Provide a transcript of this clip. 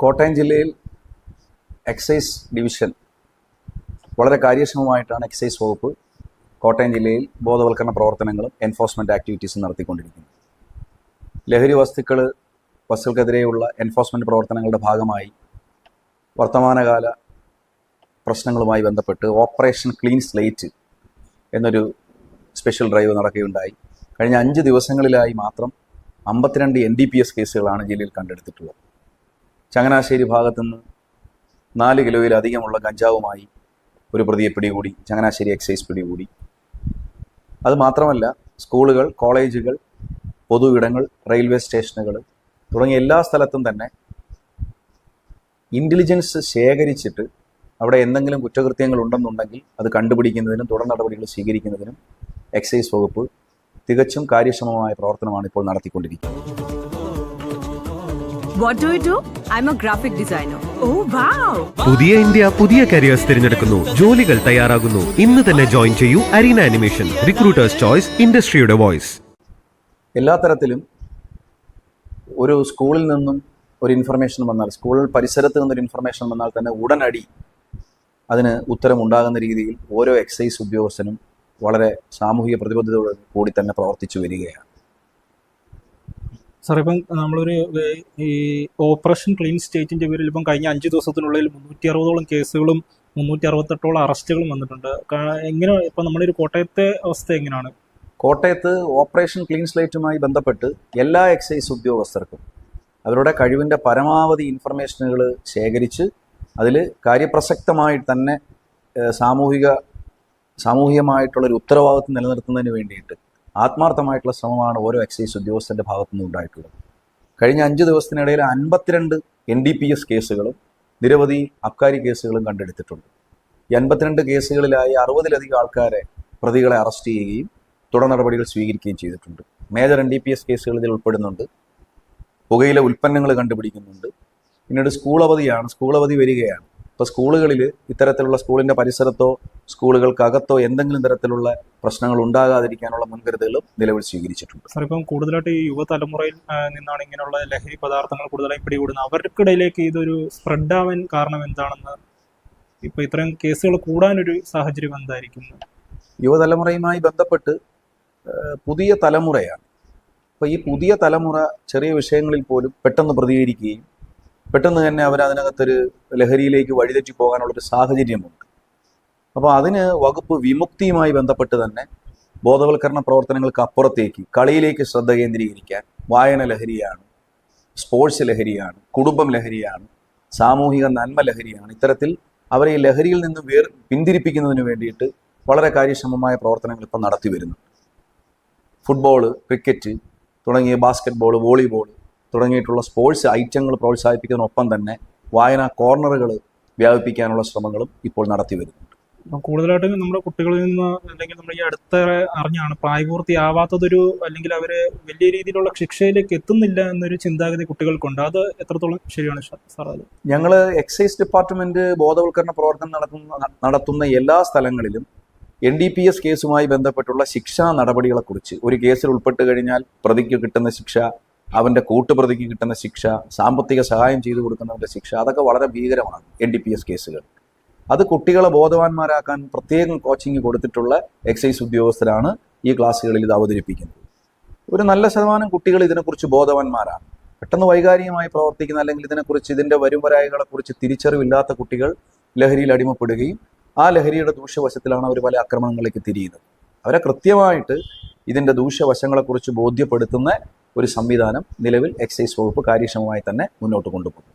കോട്ടയം ജില്ലയിൽ excise division വളരെ കാര്യക്ഷമമായിട്ടാണ് excise വകുപ്പ് കോട്ടയം ജില്ലയിൽ ബോധവൽക്കരണ പ്രവർത്തനങ്ങളും എൻഫോഴ്സ്മെന്റ് ആക്ടിവിറ്റീസും നടത്തിക്കൊണ്ടിരിക്കുന്നത്. ലഹരി വസ്തുക്കൾ വസ്തുക്കൾക്കെതിരെയുള്ള എൻഫോഴ്സ്മെന്റ് പ്രവർത്തനങ്ങളുടെ ഭാഗമായി വർത്തമാനകാല പ്രശ്നങ്ങളുമായി ബന്ധപ്പെട്ട് ഓപ്പറേഷൻ ക്ലീൻ സ്ലേറ്റ് എന്നൊരു സ്പെഷ്യൽ ഡ്രൈവ് നടക്കുകയുണ്ടായി. കഴിഞ്ഞ അഞ്ച് ദിവസങ്ങളിലായി മാത്രം അമ്പത്തിരണ്ട് എൻ ഡി പി എസ് കേസുകളാണ് ജില്ലയിൽ കണ്ടെടുത്തിട്ടുള്ളത്. ചങ്ങനാശ്ശേരി ഭാഗത്തുനിന്ന് നാല് കിലോയിലധികമുള്ള കഞ്ചാവുമായി ഒരു പ്രതിയെ പിടികൂടി ചങ്ങനാശ്ശേരി എക്സൈസ് പിടികൂടി. അത് മാത്രമല്ല സ്കൂളുകൾ കോളേജുകൾ പൊതു ഇടങ്ങൾ റെയിൽവേ സ്റ്റേഷനുകൾ തുടങ്ങിയ എല്ലാ സ്ഥലത്തും തന്നെ ഇന്റലിജൻസ് ശേഖരിച്ചിട്ട് അവിടെ എന്തെങ്കിലും കുറ്റകൃത്യങ്ങൾ ഉണ്ടെന്നുണ്ടെങ്കിൽ അത് കണ്ടുപിടിക്കുന്നതിനും തുടർ നടപടികൾ സ്വീകരിക്കുന്നതിനും എക്സൈസ് വകുപ്പ് തികച്ചും കാര്യക്ഷമമായ പ്രവർത്തനമാണ് ഇപ്പോൾ നടത്തിക്കൊണ്ടിരിക്കുന്നത്. What do you do? I'm a graphic designer. Oh, wow! പുതിയ ഇന്ത്യ പുതിയ കരിയേഴ്സ് തിരഞ്ഞെടുക്കുന്നു ജോലികൾ തയ്യാറാകുന്നു ഇന്ന് തന്നെ ജോയിൻ ചെയ്യൂ അരീന അനിമേഷൻ റിക്രൂട്ടേഴ്സ് ചോയ്സ് ഇൻഡസ്ട്രിയുടെ വോയിസ് എല്ലാ തരത്തിലും ഒരു സ്കൂളിൽ നിന്നും ഒരു ഇൻഫർമേഷൻ വന്നാൽ സ്കൂൾ പരിസരത്ത് നിന്നൊരു ഇൻഫർമേഷൻ വന്നാൽ തന്നെ ഉടനടി അതിന് ഉത്തരമുണ്ടാകുന്ന രീതിയിൽ ഓരോ എക്സൈസ് ഉദ്യോഗസ്ഥനും വളരെ സാമൂഹിക പ്രതിബദ്ധതയോട് കൂടി തന്നെ പ്രവർത്തിച്ചു വരികയാണ് സാർ ഇപ്പം നമ്മളൊരു ഈ ഓപ്പറേഷൻ ക്ലീൻ സ്റ്റേറ്റിന്റെ പേരിൽ ഇപ്പം കഴിഞ്ഞ അഞ്ച് ദിവസത്തിനുള്ളിൽ മുന്നൂറ്റി അറുപതോളം കേസുകളും മുന്നൂറ്റി അറുപത്തെട്ടോളം അറസ്റ്റുകളും വന്നിട്ടുണ്ട്. എങ്ങനെ ഇപ്പം നമ്മുടെ ഒരു കോട്ടയത്തെ അവസ്ഥ എങ്ങനെയാണ് കോട്ടയത്ത് ഓപ്പറേഷൻ ക്ലീൻ സ്ലേറ്റുമായി ബന്ധപ്പെട്ട് എല്ലാ എക്സൈസ് ഉദ്യോഗസ്ഥർക്കും അവരുടെ കഴിവിന്റെ പരമാവധി ഇൻഫർമേഷനുകൾ ശേഖരിച്ച് അതിൽ കാര്യപ്രസക്തമായി തന്നെ സാമൂഹിക സാമൂഹികമായിട്ടുള്ളൊരു ഉത്തരവാദിത്വം നിലനിർത്തുന്നതിന് വേണ്ടിയിട്ട് ആത്മാർത്ഥമായിട്ടുള്ള ശ്രമമാണ് ഓരോ എക്സൈസ് ഉദ്യോഗസ്ഥന്റെ ഭാഗത്തു നിന്ന് ഉണ്ടായിട്ടുള്ളത്. കഴിഞ്ഞ അഞ്ച് ദിവസത്തിനിടയിൽ അൻപത്തിരണ്ട് എൻ ഡി പി എസ് കേസുകളും നിരവധി അബ്കാരി കേസുകളും കണ്ടെടുത്തിട്ടുണ്ട്. ഈ അൻപത്തിരണ്ട് കേസുകളിലായി അറുപതിലധികം ആൾക്കാരെ പ്രതികളെ അറസ്റ്റ് ചെയ്യുകയും തുടർ നടപടികൾ സ്വീകരിക്കുകയും ചെയ്തിട്ടുണ്ട്. Major N D P S കേസുകൾ ഇതിൽ ഉൾപ്പെടുന്നുണ്ട്. പുകയിലെ ഉൽപ്പന്നങ്ങൾ കണ്ടുപിടിക്കുന്നുണ്ട്. പിന്നീട് സ്കൂൾ അവധിയാണ് സ്കൂൾ അവധി വരികയാണ്. ഇപ്പോൾ സ്കൂളുകളിൽ ഇത്തരത്തിലുള്ള സ്കൂളിന്റെ പരിസരത്തോ സ്കൂളുകൾക്കകത്തോ എന്തെങ്കിലും തരത്തിലുള്ള പ്രശ്നങ്ങൾ ഉണ്ടാകാതിരിക്കാനുള്ള മുൻകരുതലും നിലവിൽ സ്വീകരിച്ചിട്ടുണ്ട്. സാർ ഇപ്പം കൂടുതലായിട്ട് ഈ യുവതലമുറയിൽ നിന്നാണ് ഇങ്ങനെയുള്ള ലഹരി പദാർത്ഥങ്ങൾ കൂടുതലായി പിടികൂടുന്നത്. അവർക്കിടയിലേക്ക് ഇതൊരു സ്പ്രെഡ് ആവാൻ കാരണം എന്താണെന്ന് ഇപ്പൊ ഇത്രയും കേസുകൾ കൂടാനൊരു സാഹചര്യം എന്തായിരിക്കും? യുവതലമുറയുമായി ബന്ധപ്പെട്ട് പുതിയ തലമുറയാണ്. അപ്പോൾ ഈ പുതിയ തലമുറ ചെറിയ വിഷയങ്ങളിൽ പോലും പെട്ടെന്ന് പ്രതികരിക്കുകയും പെട്ടെന്ന് തന്നെ അവർ അതിനകത്തൊരു ലഹരിയിലേക്ക് വഴിതെറ്റി പോകാനുള്ളൊരു സാഹചര്യമുണ്ട് അപ്പോൾ അതിന് വകുപ്പ് വിമുക്തിയുമായി ബന്ധപ്പെട്ട് തന്നെ ബോധവൽക്കരണ പ്രവർത്തനങ്ങൾക്ക് അപ്പുറത്തേക്ക് കളിയിലേക്ക് ശ്രദ്ധ കേന്ദ്രീകരിക്കാൻ വായന ലഹരിയാണ് സ്പോർട്സ് ലഹരിയാണ് കുടുംബം ലഹരിയാണ് സാമൂഹിക നന്മ ലഹരിയാണ് ഇത്തരത്തിൽ അവരെ ഈ ലഹരിയിൽ നിന്ന് വേർ പിന്തിരിപ്പിക്കുന്നതിന് വേണ്ടിയിട്ട് വളരെ കാര്യക്ഷമമായ പ്രവർത്തനങ്ങൾ ഇപ്പം നടത്തി വരുന്നു ഫുട്ബോൾ ക്രിക്കറ്റ് തുടങ്ങിയ ബാസ്ക്കറ്റ് ബോൾ വോളിബോൾ തുടങ്ങിയിട്ടുള്ള സ്പോർട്സ് ഐറ്റങ്ങൾ പ്രോത്സാഹിപ്പിക്കുന്നതിനൊപ്പം തന്നെ വായനാ കോർണറുകൾ വ്യാപിപ്പിക്കാനുള്ള ശ്രമങ്ങളും ഇപ്പോൾ നടത്തി വരുന്നുണ്ട്. കൂടുതലായിട്ടും നമ്മുടെ കുട്ടികളിൽ നിന്ന് അല്ലെങ്കിൽ നമ്മൾ ഈ അടുത്ത അറിഞ്ഞാണ് പ്രായപൂർത്തിയാവാത്തതൊരു അല്ലെങ്കിൽ അവർ വലിയ രീതിയിലുള്ള ശിക്ഷയിലേക്ക് എത്തുന്നില്ല എന്നൊരു ചിന്താഗതി കുട്ടികൾക്കുണ്ട്. അത് എത്രത്തോളം ശരിയാണ് സാർ അത്? ഞങ്ങൾ എക്സൈസ് ഡിപ്പാർട്ട്മെന്റ് ബോധവൽക്കരണ പ്രവർത്തനം നടത്തുന്ന നടത്തുന്ന എല്ലാ സ്ഥലങ്ങളിലും എൻ ഡി പി എസ് കേസുമായി ബന്ധപ്പെട്ടുള്ള ശിക്ഷാ നടപടികളെക്കുറിച്ച് ഒരു കേസിൽ ഉൾപ്പെട്ട് കഴിഞ്ഞാൽ പ്രതിക്ക് കിട്ടുന്ന ശിക്ഷ അവന്റെ കൂട്ടുപ്രതിക്ക് കിട്ടുന്ന ശിക്ഷ സാമ്പത്തിക സഹായം ചെയ്തു കൊടുക്കുന്നവന്റെ ശിക്ഷ അതൊക്കെ വളരെ ഭീകരമാണ് എൻ ഡി പി എസ് കേസുകൾ. അത് കുട്ടികളെ ബോധവാന്മാരാക്കാൻ പ്രത്യേകം കോച്ചിങ് കൊടുത്തിട്ടുള്ള എക്സൈസ് ഉദ്യോഗസ്ഥരാണ് ഈ ക്ലാസ്സുകളിൽ ഇത് അവതരിപ്പിക്കുന്നത്. ഒരു നല്ല ശതമാനം കുട്ടികൾ ഇതിനെക്കുറിച്ച് ബോധവാന്മാരാണ്. പെട്ടെന്ന് വൈകാരികമായി പ്രവർത്തിക്കുന്ന അല്ലെങ്കിൽ ഇതിനെക്കുറിച്ച് ഇതിന്റെ വരുംവരായികളെ കുറിച്ച് തിരിച്ചറിവില്ലാത്ത കുട്ടികൾ ലഹരിയിൽ അടിമപ്പെടുകയും ആ ലഹരിയുടെ ദൂഷ്യവശത്തിലാണ് അവർ പല ആക്രമണങ്ങളിലേക്ക് തിരിയുന്നത്. അവരെ കൃത്യമായിട്ട് ഇതിന്റെ ദൂഷ്യവശങ്ങളെക്കുറിച്ച് ബോധ്യപ്പെടുത്തുന്ന ഒരു സംവിധാനം നിലവിൽ എക്സൈസ് വകുപ്പ് കാര്യക്ഷമമായി തന്നെ മുന്നോട്ട് കൊണ്ടുപോകും.